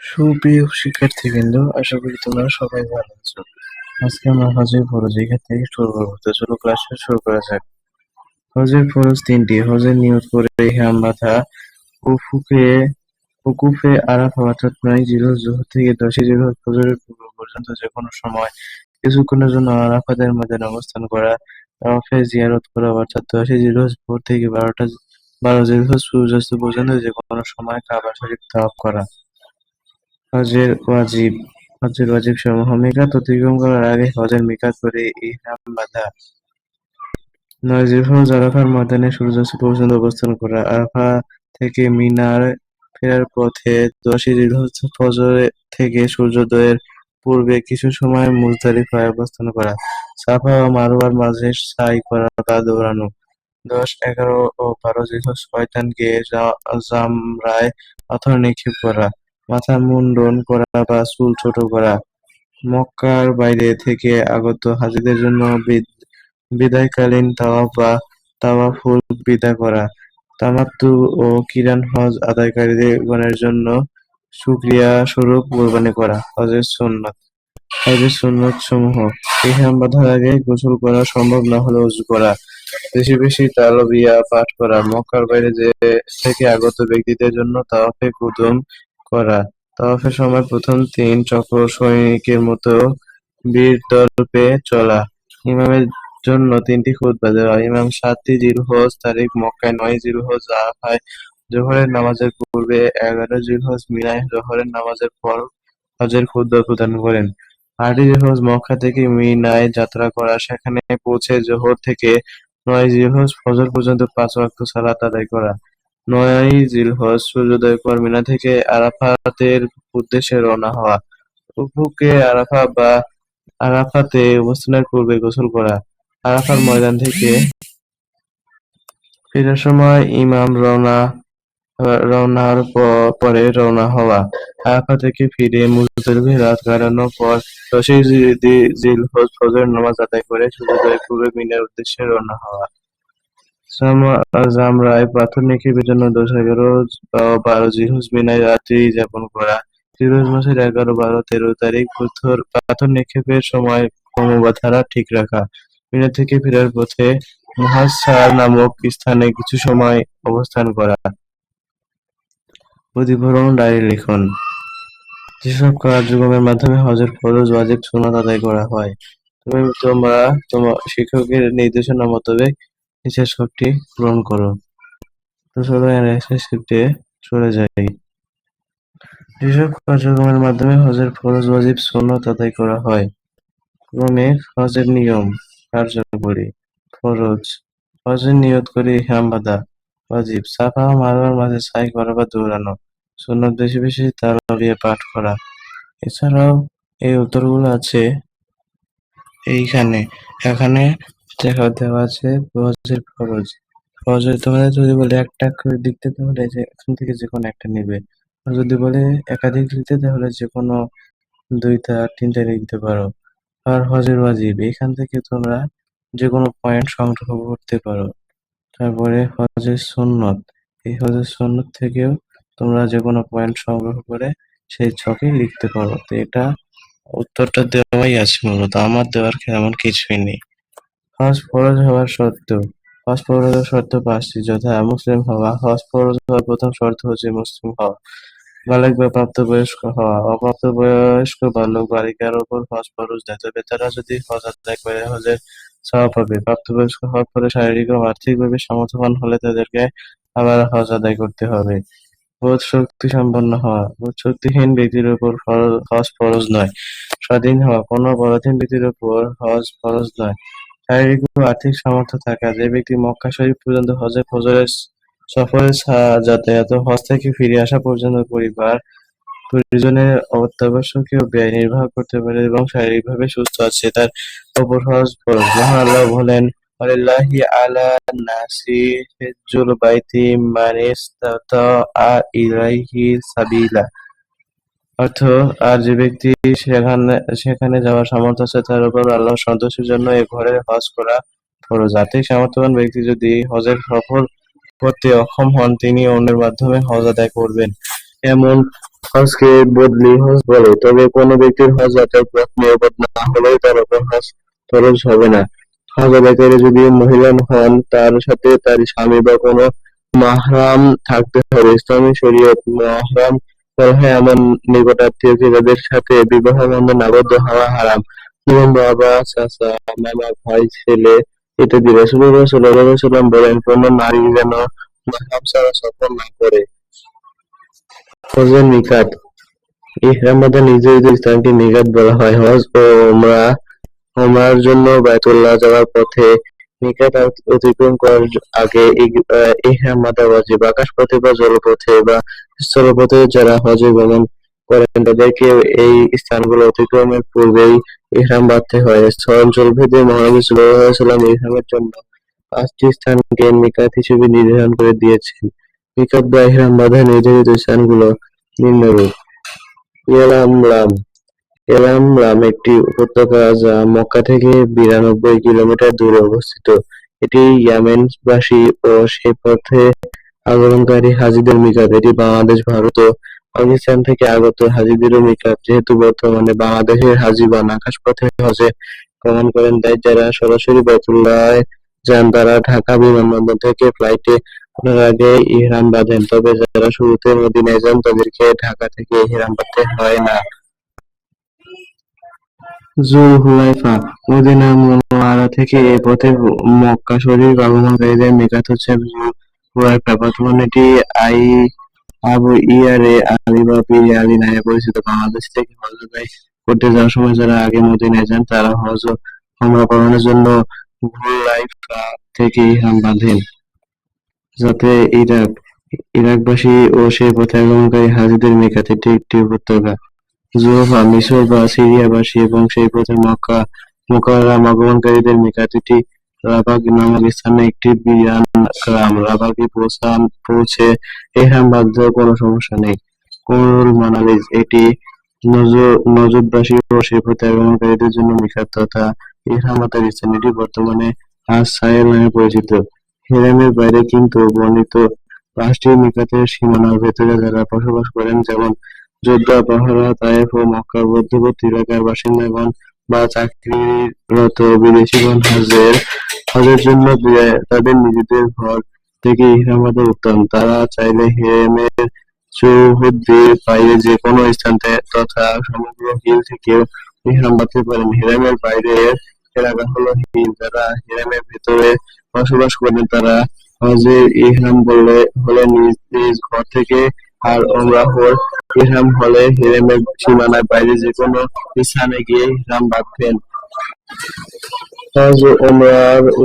সুপ্রিয় শিক্ষার্থীবৃন্দ, আশা করি তোমরা সবাই ভালো আছো। আজকে আমরা হজের ফরজ এখান থেকে শুরু করব। তো চলো ক্লাসটা শুরু করা যাক। হজের ফরজ তিনটি। হজের নিয়ত করে ইহরাম বাঁধা উফুকে উকুফে আরাফা অর্থাৎ নয় জিলহজ জোহর থেকে দশই জিলহজ ফজরের পূর্ব পর্যন্ত যে কোনো সময় কিছুক্ষণের জন্য আরাফাতের ময়দানে অবস্থান করা তাওয়াফে জিয়ারত করা অর্থাৎ দশই জিলহজ ভোর থেকে বারোটা, বারো জিলহজ সূর্যাস্ত পর্যন্ত যে কোনো সময় কাবা শরীফ তাওয়াফ করা। হজের ওয়াজিব হজের ওয়াজিব সমূহ মিকাত অতিক্রম করার আগে হজের মিকাত করে ইহরাম বাঁধা। নয় জিলহজ আরাফার ময়দানে সূর্যাস্ত পর্যন্ত অবস্থান করা। আরাফা থেকে মিনার ফেরার পথে দশই ফজর থেকে সূর্যোদয়ের পূর্বে কিছু সময় মুজদালিফায় অবস্থান করা। সাফা ও মারওয়ার মাঝে সাই করা বা দৌড়ানো। দশ, এগারো ও বারো জিলহজ শয়তানকে জামরায় পাথর নিক্ষেপ করা। মাথা মুন্ডন করা বা চুল ছোট করা। মক্কার বাইরে থেকে আগত হাজীদের জন্য বিদায়কালীন তাওয়াফ বা তাওয়াফুল বিদা করা। তামাত্তু ও কিরান হজ আদায়কারীগণের জন্য শুকরিয়া স্বরূপ কোরবানি করা, হজের সুন্নত। হজের সুন্নত সমূহ ইহরাম বাঁধার আগে গোসল করা সম্ভব না হলে অজু করা। বেশি বেশি তালবিয়া পাঠ করা। মক্কার বাইরে যে থেকে আগত ব্যক্তিদের জন্য তাওয়াফে কুদুম করা। তাওয়াফের সময় প্রথম তিন চক্র সৈনিকের মতো বীরদর্পে চলা। ইমামের জন্য তিনটি খুতবা দেওয়া ইমাম সাতটি জিলহজ, তারিখ মক্কায় নয় জিলহজ আরাফায় জোহরের নামাজের পূর্বে এগারো জিলহজ মিনায় জোহরের নামাজের পর হজের খুতবা প্রদান করেন। আটই জিলহজ মক্কা থেকে মিনায় যাত্রা করা, সেখানে পৌঁছে জোহর থেকে নয় জিলহজ ফজর পর্যন্ত পাঁচ ওয়াক্ত সালাত আদায় করা। নয় জিলহজ সূর্যোদয় পর মিনা থেকে আরাফাতের উদ্দেশ্যে রওনা হওয়া। উফুকে আরাফা বা আরাফাতে অবস্থানের পূর্বে গোসল করা। আরাফার ময়দান থেকে ফেরার সময় ইমাম রওনা রওনার পরে রওনা হওয়া। আরাফা থেকে ফিরে মুজদালিফায় রাত কাটানোর পর দশই জিলহজ ফজরের নামাজ আদায় করে সূর্যোদয়ের পূর্বে মিনার উদ্দেশ্যে রওনা হওয়া। জামরায় পাথর নিক্ষেপের জন্য দশ এগারো বারো জিলহজ মিনায় রাত্রি যাপন করা। জিলহজ মাসের এগারো, বারো, তেরো তারিখ পাথর নিক্ষেপের সময় ক্রমবাধারা ঠিক রাখা। মিনা থেকে ফেরার পথে মুহাসার নামক স্থানে কিছু সময় অবস্থান করা। প্রতিফলন ডায়েরি লিখন। যেসব কার্যক্রমের মাধ্যমে হজের ফরজ, ওয়াজিব, সুন্নাত আদায় করা হয় তুমি তোমরা তোমার শিক্ষকের নির্দেশনা মোতাবেক নিচের সবটি পূরণ করো। তো চলো শিফটে চলে যাই। যেসব কার্যক্রমের মাধ্যমে হজের ফরজ ওয়াজিব সুন্নাত আদায় করা হয়, ক্রমে হজের নিয়ম কার্যকরী। ফরজ, হজের নিয়ত করে ইহরাম বাঁধা ওয়াজিব, সাফা ও মাঝে সাই করা বা দৌড়ানো, সুন্নত বেশি বেশি তারাবিয়া পাঠ করা। এছাড়াও এই উত্তরগুলো আছে এইখানে। এখানে দেখা দেওয়া আছে হজের ফরজ। ফরজের তোমাদের যদি বলে একটা করে লিখতে, তাহলে যে এখান থেকে যে কোনো একটা নেবে। আর যদি বলে একাধিক লিখতে, তাহলে যে কোনো দুইটা, তিনটা লিখতে পারো। আর হজের ওয়াজিব, এখান থেকে তোমরা যে কোনো পয়েন্ট সংগ্রহ করতে পারো। তারপরে হজের সুন্নত, এই হজের সুন্নত থেকেও তোমরা যে কোনো পয়েন্ট সংগ্রহ করে সেই ছকে লিখতে পারো। তো এটা উত্তরটা দেওয়াই আছে মূলত। আমার দেওয়ার এমন কিছুই নেই। হজ ফরজ হওয়ার শর্ত হজ ফরজ শর্ত পাঁচটি, যথা মুসলিম হওয়া। হজ ফরজ হওয়ার প্রথম শর্ত হচ্ছে মুসলিম হওয়া। বালক বা প্রাপ্তবয়স্ক হওয়া। অপ্রাপ্তবয়স্ক বালক বালিকার উপর হজ ফরজ দেয়। তবে তারা যদি হজ আদায় করে হজের সওয়াব পাবে। প্রাপ্তবয়স্ক হওয়ার পরে শারীরিক ও আর্থিকভাবে সামর্থ্যবান হলে তাদেরকে আবার হজ আদায় করতে হবে। বোধ শক্তি সম্পন্ন হওয়া। বোধ শক্তিহীন ব্যক্তির উপর হজ ফরজ নয়। স্বাধীন হওয়া। কোনো পরাধীন ব্যক্তির উপর হজ ফরজ নয়। শারীরিক ও আর্থিক সামর্থ্য থাকা, যে ব্যক্তি মক্কা শরীফ পর্যন্ত হজে, ফজরের সফরে যাতায়াত হজ থেকে ফিরে আসা পর্যন্ত পরিবার পরিজনের অত্যাবশ্যকীয় ব্যয় নির্বাহ করতে পারে এবং শারীরিকভাবে সুস্থ আছে। তার ওপর হজ ফরজ। বলেন আলা নাসি হিজ্জুল বাইতি ইলাইহি সাবিলা। অর্থ আর যে ব্যক্তি সেখানে সেখানে যাওয়ার সামর্থ্য আছে, তার উপর আল্লাহ সন্তোষের জন্য এ ঘরে হজ করা ফরজ। আর্থিক সামর্থ্যবান ব্যক্তি যদি হজের সফর করতে অক্ষম হন, তিনি অন্যের মাধ্যমে হজ আদায় করবেন। এমন হজকে বদলি হজ বলে, তবে কোনো ব্যক্তির হজ পথ নিরাপদ না হলে তার উপর হজ ফরজ হবে না। হজ আদায়কারী যদি মহিলা হন, তার সাথে তার স্বামী বা কোনো মাহরাম থাকতে হবে। ইসলামী শরীয়ত মাহরাম হয় নিকটাত্মীয়কে যাদের সাথে বিবাহ বন্ধনে আবদ্ধ হওয়া হারাম। যেমন বাবা, চাচা, মামা, ভাই, ছেলে ইত্যাদি বলেন, কোন নারী যেন ছাড়া সফর না করে। মিকাত ইহরাম বাঁধা নির্ধারিত স্থানকে মিকাত বলা হয়। হজ ও ওমরার জন্য বায়তুল্লাহ যাওয়ার পথে মিকাত অতিক্রম করার আগে ইহরাম বাঁধা ওয়াজিব আকাশপথে বা জলপথে বা স্থলপথে যারা হজে গমন করেন, তাদেরকে এই স্থানগুলো অতিক্রমের পূর্বেই ইহরাম বাঁধতে হয়। অঞ্চল ভেদে মহানবী সাল্লাম ইহরামের জন্য পাঁচটি স্থানকে মিকাত হিসেবে নির্ধারণ করে দিয়েছেন। মিকাত বা ইহরাম বাঁধা নির্ধারিত স্থানগুলো নিম্নরূপ। ইয়ালামলাম ইয়ালামলাম একটি উপত্যকা যা মক্কা থেকে বিরানব্বই কিলোমিটার দূরে অবস্থিত। এটি ইয়েমেনবাসী ও সে পথে আগমনকারী হাজিদের মিকাত। এটি বাংলাদেশ, ভারত ও পাকিস্তান থেকে আগত হাজিদেরও মিকাত। যেহেতু বর্তমানে বাংলাদেশের হাজিগণ আকাশপথে হজে গমন করেন, তাই যারা সরাসরি বাইতুল্লাহ যান, তারা ঢাকা বিমানবন্দর থেকে ফ্লাইটে ওঠার আগে ইহরাম বাঁধেন। তবে যারা শুরুতে মদিনায় যান, তাদেরকে ঢাকা থেকে ইহরাম বাঁধতে হয় না। জুলহুলাইফা মদিনা মুনাওয়ারা থেকে এই পথে মক্কা শরীফ আগমনকারীদের মিকাত হচ্ছে জুলহুলাইফা বর্তমানে এটি আবু ইয়ারে আলী বা পীরে আলী নামে পরিচিত। বাংলাদেশ থেকে হজ করতে যাওয়ার সময় যারা আগে মদিনায় যান, তারা হজ ও পালনের জন্য জুলহুলাইফা থেকে ইহরাম বাঁধেন। যাতে ইরাক, ইরাকবাসী ও সেই পথে আগমনকারী হাজিদের মিকাত একটি উপত্যকা। জুহফা মিশর বা সিরিয়াবাসী এবং সেই পথে মক্কা মুকাররম আগমনকারীদের মিকাত এটি রাবাগ নামক স্থানে একটি বিরান গ্রাম। রাবাগে পৌঁছা ইহরাম বাঁধলেও কোনো সমস্যা নেই। কুরুল মানালিজ এটি নজ- নজদবাসী ও সেই পথে আগমনকারীদের জন্য মিকাত তথা ইহরাম বাঁধার স্থান এটি বর্তমানে সাহেল নামে পরিচিত। হেরেমের বাইরে কিন্তু বর্ণিত পাঁচটি মিকাতের সীমানার ভেতরে যারা বসবাস করেন, যেমন যোদ্ধা পাহারা তায়েফ ও মক্কার মধ্যবর্তী এলাকার বাসিন্দাগণ বা চাকরিরত বিদেশিগণ হজের হজের জন্য তাদের নিজেদের ঘর থেকে ইহরাম বাঁধা উত্তম তারা চাইলে হেরেমের চৌহদ্দির বাইরে যে কোনো স্থান তথা সমগ্র হিল থেকেও ইহরাম বাঁধতে পারেন। হেরেমের বাইরের এলাকা হলো হিল। যারা হেরেমের ভেতরে বসবাস করেন, তারা হজের ইহরাম বললে হলে নিজ নিজ ঘর থেকে আর ওমরাহর ইহরাম হলে হেরেমের সীমানার বাইরে যে কোনো স্থানে গিয়ে ইহরাম বাঁধবেন। হজ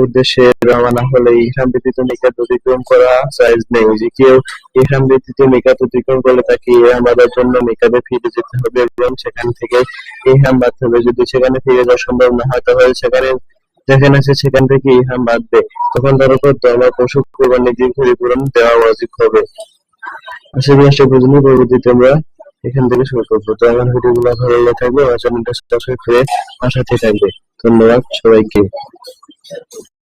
উদ্দেশ্যে রওনা হলে ইহরাম ব্যতীত মিকাত অতিক্রম করা নেই। যে কেউ ইহরাম ব্যতীত মিকাত অতিক্রম করলে তাকে ইহরাম বাঁধার জন্য মিকাতে ফিরে যেতে হবে এবং সেখান থেকে ইহরাম বাঁধতে হবে। যদি সেখানে ফিরে যাওয়া সম্ভব না হয়, তাহলে সেখানে যেখানে আছে সেখান থেকে ইহরাম বাঁধবে। তখন তার উপর দমা পশু কোরবানির ক্ষতিপূরণ দেওয়া ওয়াজিব হবে। আশা করি আজকে পর্যন্ত পরবর্তীতে আমরা এখান থেকে শুরু করব। তো আমার ভিডিওগুলো ভালো লাগলে থাকবে, আমার চ্যানেলটা সাবস্ক্রাইব করে আমার সাথে থাকবে। ধন্যবাদ সবাইকে।